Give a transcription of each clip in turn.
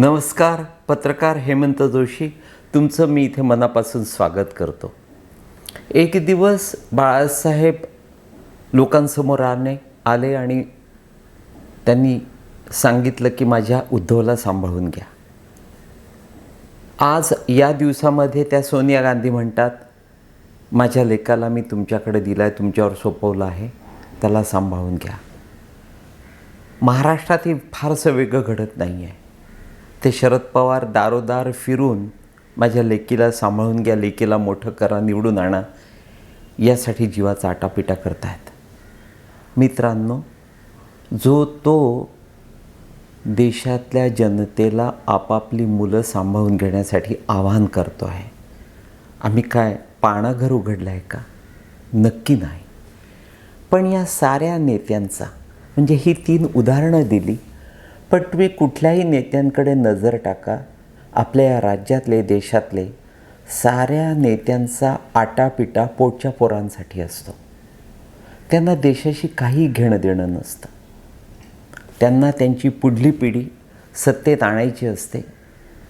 नमस्कार पत्रकार हेमंत जोशी. तुमचं मी इथे मनापासून स्वागत करतो. एक दिवस बाळासाहेब लोकांसमोर आले आले आणि त्यांनी सांगितलं की माझ्या उद्धवला सांभाळून घ्या. आज या दिवसामध्ये त्या सोनिया गांधी म्हणतात माझ्या लेकाला मी तुमच्याकडे दिला आहे तुमच्यावर सोपवलं आहे त्याला सांभाळून घ्या. महाराष्ट्रात हे फारसं वेगळं घडत नाही आहे ते शरद पवार दारोदार फिरून माझ्या लेकीला सांभाळून घ्या लेकीला मोठं करा निवडून आणा यासाठी जीवाचा आटापिटा करतायत. मित्रांनो जो तो देशातल्या जनतेला आपापली मुलं सांभाळून घेण्यासाठी आवाहन करतो आहे आम्ही काय पाणाघर उघडलं आहे का? नक्की नाही. पण या साऱ्या नेत्यांचा म्हणजे ही तीन उदाहरणं दिली पण तुम्ही कुठल्याही नेत्यांकडे नजर टाका. आपल्या या राज्यातले देशातले साऱ्या नेत्यांचा आटापिटा पोटच्या पोरांसाठी असतो. त्यांना देशाशी काही घेणं देणं नसतं. त्यांना त्यांची पुढली पिढी सत्तेत आणायची असते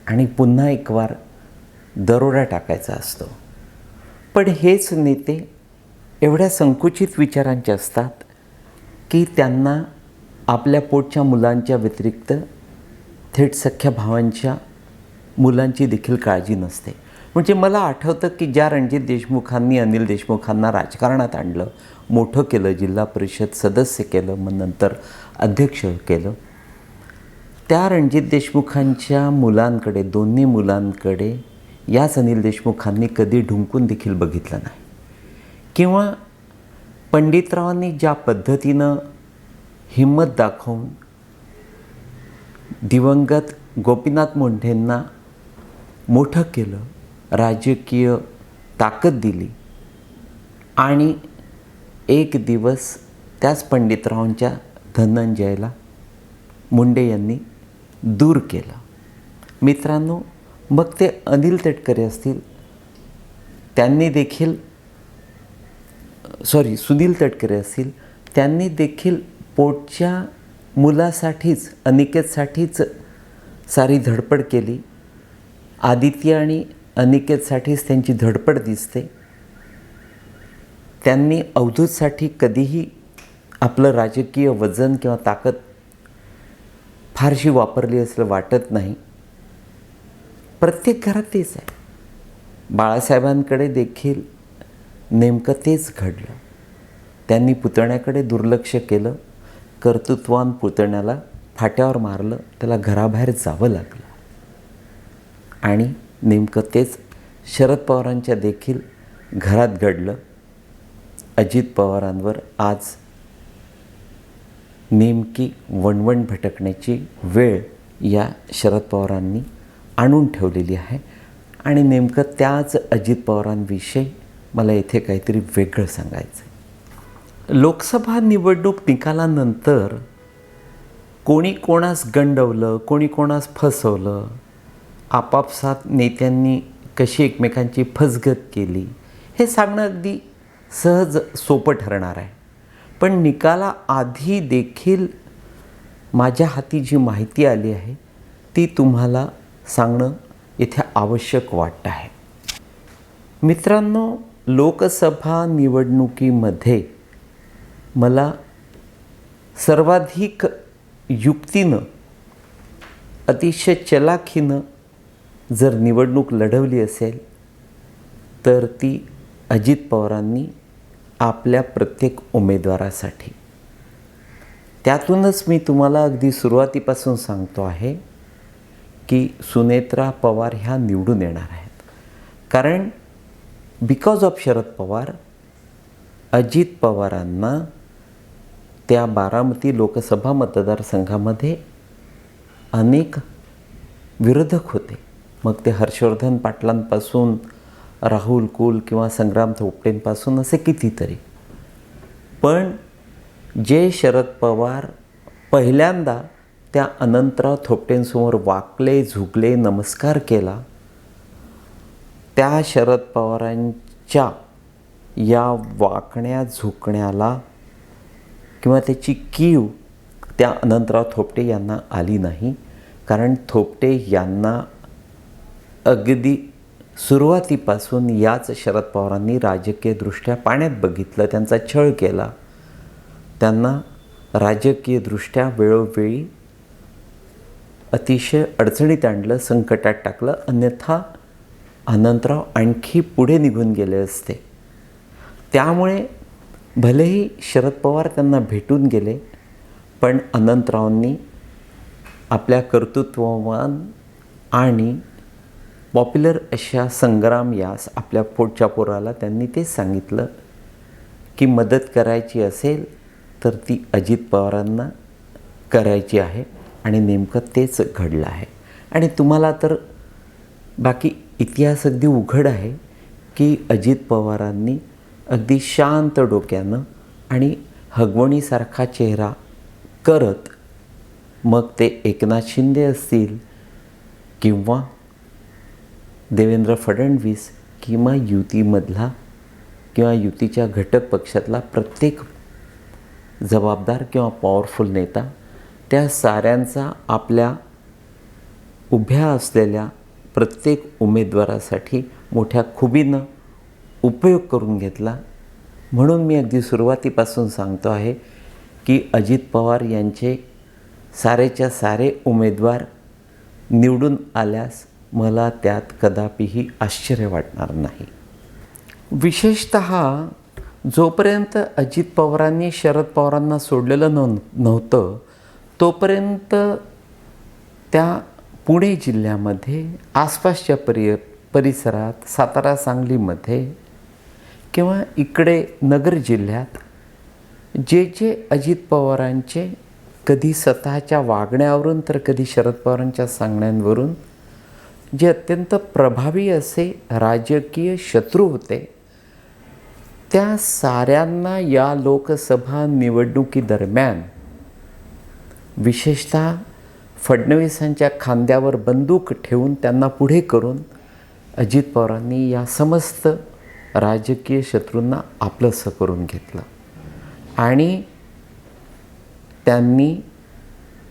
आणि पुन्हा एक वार दरोडा टाकायचा असतो. पण हेच नेते एवढ्या संकुचित विचारांचे असतात की त्यांना आपल्या पोटच्या मुलांच्या व्यतिरिक्त थेट सख्या भावांच्या मुलांची देखील काळजी नसते. म्हणजे मला आठवतं की ज्या रणजित देशमुखांनी अनिल देशमुखांना राजकारणात आणलं मोठं केलं जिल्हा परिषद सदस्य केलं मग नंतर अध्यक्ष केलं त्या रणजित देशमुखांच्या मुलांकडे दोन्ही मुलांकडे याच अनिल देशमुखांनी कधी ढुंकून देखील बघितलं नाही. किंवा पंडितरावांनी ज्या पद्धतीनं हिंमत दाखवून दिवंगत गोपीनाथ मुंढेंना मोठं केलं राजकीय ताकद दिली आणि एक दिवस त्याच पंडितरावांच्या धनंजयला मुंडे यांनी दूर केलं. मित्रांनो मग ते अनिल तटकरे असतील त्यांनी देखील सॉरी सुनील तटकरे असतील त्यांनी देखील पोटच्या मुलासाठीच अनिकेतसाठीच सारी धडपड केली. आदित्य आणि अनिकेतसाठीच त्यांची धडपड दिसते. त्यांनी अवधूतसाठी कधीही आपलं राजकीय वजन किंवा ताकद फारशी वापरली असलं वाटत नाही. प्रत्येक घरात तेच आहे. बाळासाहेबांकडे देखील नेमकं तेच घडलं. त्यांनी पुतण्याकडे दुर्लक्ष केलं. कर्तृत्वान पुतण्याला फाट्यावर मारलं त्याला घराबाहेर जावं लागलं. आणि नेमकं तेच शरद पवारांच्या देखील घरात घडलं. अजित पवारांवर आज नेमकी वणवण भटकण्याची वेळ या शरद पवारांनी आणून ठेवलेली आहे. आणि नेमकं त्याच अजित पवारांविषयी मला इथे काहीतरी वेगळं सांगायचं आहे लोकसभा निवडणूक निकालानंतर कोणी कोणास गंडवलं कोणी कोणास फसवलं आपापसात नेत्यांनी कशी एकमेकांची फसगत केली हे सांगणं अगदी सहज सोपं ठरणार आहे. पण निकाला आधी देखील माझ्या हाती जी माहिती आली आहे ती तुम्हाला सांगणं इथे आवश्यक वाटतं आहे. मित्रांनो लोकसभा निवडणुकीमध्ये मला सर्वाधिक युक्तीनं अतिशय चलाखीनं जर निवडणूक लढवली असेल तर ती अजित पवारांनी आपल्या प्रत्येक उमेदवारासाठी. त्यातूनच मी तुम्हाला अगदी सुरुवातीपासून सांगतो आहे की सुनेत्रा पवार ह्या निवडून येणार आहेत. कारण बिकॉज ऑफ शरद पवार अजित पवारांना त्या बारामती लोकसभा मतदारसंघामध्ये अनेक विरोधक होते. मग ते हर्षवर्धन पाटलांपासून राहुल कुल किंवा संग्राम थोपटेंपासून असे कितीतरी. पण जे शरद पवार पहिल्यांदा त्या अनंतराव थोपटेंसमोर वाकले झुकले नमस्कार केला त्या शरद पवारांच्या या वाकण्या झुकण्याला किंवा त्याची कीव त्या अनंतराव थोपटे यांना आली नाही. कारण थोपटे यांना अगदी सुरुवातीपासून याच शरद पवारांनी राजकीयदृष्ट्या पाण्यात बघितलं त्यांचा छळ केला. त्यांना राजकीयदृष्ट्या वेळोवेळी अतिशय अडचणीत आणलं संकटात टाकलं अन्यथा अनंतराव आणखी पुढे निघून गेले असते. त्यामुळे भलेही शरद पवार त्यांना भेटून गेले पण अनंतरावांनी आपल्या कर्तृत्ववान आणि पॉप्युलर अशा संग्राम यास आपल्या पोटच्या पोराला त्यांनी तेच सांगितलं की मदत करायची असेल तर ती अजित पवारांना करायची आहे आणि नेमकं तेच घडलं आहे. आणि तुम्हाला तर बाकी इतिहास अगदी उघड आहे की अजित पवारांनी अगदी शांत डोक्यानं आणि हगवणीसारखा चेहरा करत मग ते एकनाथ शिंदे असतील किंवा देवेंद्र फडणवीस किंवा युतीमधला किंवा युतीच्या घटक पक्षातला प्रत्येक जबाबदार किंवा पॉवरफुल नेता त्या साऱ्यांचा आपल्या उभ्या असलेल्या प्रत्येक उमेदवारासाठी मोठ्या खुबीनं उपयोग करून घेतला. म्हणून मी अगदी सुरुवातीपासून सांगतो आहे की अजित पवार यांचे सारेच्या सारे उमेदवार निवडून आल्यास मला त्यात कदापिही आश्चर्य वाटणार नाही. विशेषत जोपर्यंत अजित पवारांनी शरद पवारांना सोडलेलं नव नव्हतं तोपर्यंत त्या पुणे जिल्ह्यामध्ये आसपासच्या परि परिसरात सातारा सांगलीमध्ये किंवा इकडे नगर जिल्ह्यात जे जे अजित पवारांचे कधी स्वतःच्या वागण्यावरून तर कधी शरद पवारांच्या सांगण्यांवरून जे अत्यंत प्रभावी असे राजकीय शत्रू होते त्या साऱ्यांना या लोकसभा निवडणुकीदरम्यान विशेषतः फडणवीसांच्या खांद्यावर बंदूक ठेवून त्यांना पुढे करून अजित पवारांनी या समस्त राजकीय शत्रूंना आपलंसं करून घेतलं. आणि त्यांनी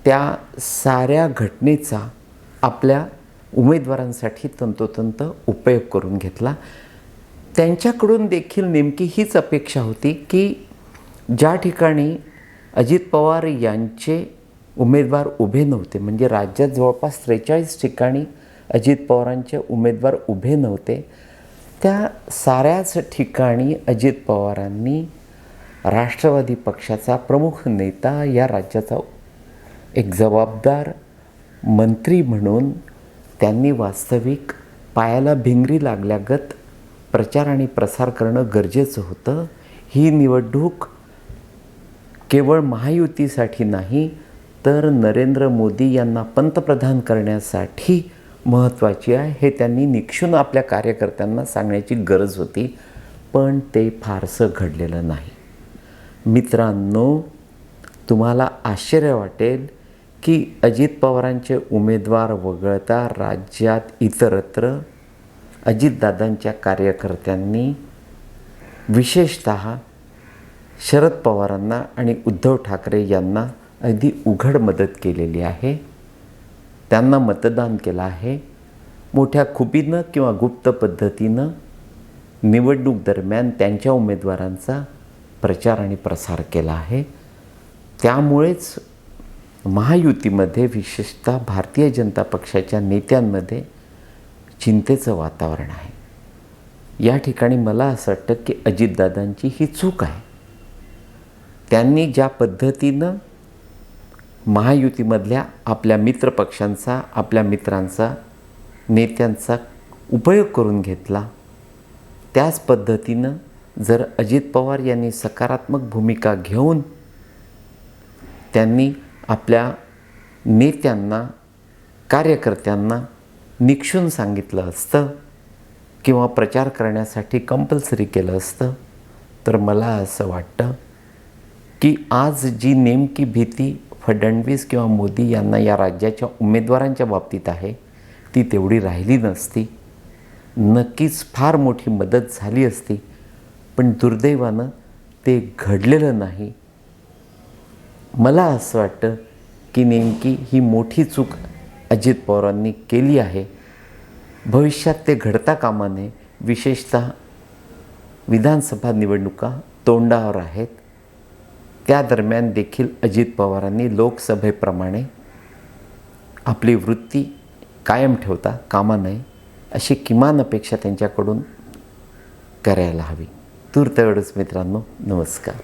त्या साऱ्या घटनेचा आपल्या उमेदवारांसाठी तंतोतंत उपयोग करून घेतला. त्यांच्याकडून देखील नेमकी हीच अपेक्षा होती की ज्या ठिकाणी अजित पवार यांचे उमेदवार उभे नव्हते म्हणजे राज्यात जवळपास त्रेचाळीस ठिकाणी अजित पवारांचे उमेदवार उभे नव्हते त्या साऱ्याच ठिकाणी अजित पवारांनी राष्ट्रवादी पक्षाचा प्रमुख नेता या राज्याचा एक जबाबदार मंत्री म्हणून त्यांनी वास्तविक पायाला भिंगरी लागल्यागत प्रचार आणि प्रसार करणं गरजेचं होतं. ही निवडणूक केवळ महायुतीसाठी नाही तर नरेंद्र मोदी यांना पंतप्रधान करण्यासाठी महत्त्वाची आहे. हे त्यांनी निक्षून आपल्या कार्यकर्त्यांना सांगण्याची गरज होती पण ते फारसं घडलेलं नाही. मित्रांनो तुम्हाला आश्चर्य वाटेल की अजित पवारांचे उमेदवार वगळता राज्यात इतरत्र अजितदादांच्या कार्यकर्त्यांनी विशेषत शरद पवारांना आणि उद्धव ठाकरे यांना अगदी उघड मदत केलेली आहे. त्यांना मतदान केलं आहे. मोठ्या खुबीनं किंवा गुप्त पद्धतीनं निवडणूक दरम्यान त्यांच्या उमेदवारांचा प्रचार आणि प्रसार केला आहे. त्यामुळेच महायुतीमध्ये विशेषतः भारतीय जनता पक्षाच्या नेत्यांमध्ये चिंतेचं वातावरण आहे. या ठिकाणी मला असं वाटतं की अजितदादांची ही चूक आहे. त्यांनी ज्या पद्धतीनं महायुतीमधल्या आपल्या मित्रपक्षांचा आपल्या मित्रांचा नेत्यांचा उपयोग करून घेतला. त्याच पद्धतीनं जर अजित पवार यांनी सकारात्मक भूमिका घेऊन त्यांनी आपल्या नेत्यांना कार्यकर्त्यांना निक्षून सांगितलं असतं किंवा प्रचार करण्यासाठी कंपल्सरी केलं असतं तर मला असं वाटतं की आज जी नेमकी भीती फडणवीस किंवा मोदी यांना या राज्याच्या उमेदवारांच्या बाबतीत आहे ती तेवढी राहिली नसती. नक्कीच फार मोठी मदत झाली असती पण दुर्दैवानं ते घडलेलं नाही. मला असं वाटतं की नेमकी ही मोठी चूक अजित पवारांनी केली आहे. भविष्यात ते घडता कामा नये. विशेषतः विधानसभा निवडणुका तोंडावर आहेत. त्या दरम्यान देखील अजित पवारांनी लोकसभेप्रमाणे आपली वृत्ती कायम ठेवता कामा नये अशी किमान अपेक्षा त्यांच्याकडून करायला हवी. तूर्त एवढंच मित्रांनो नमस्कार.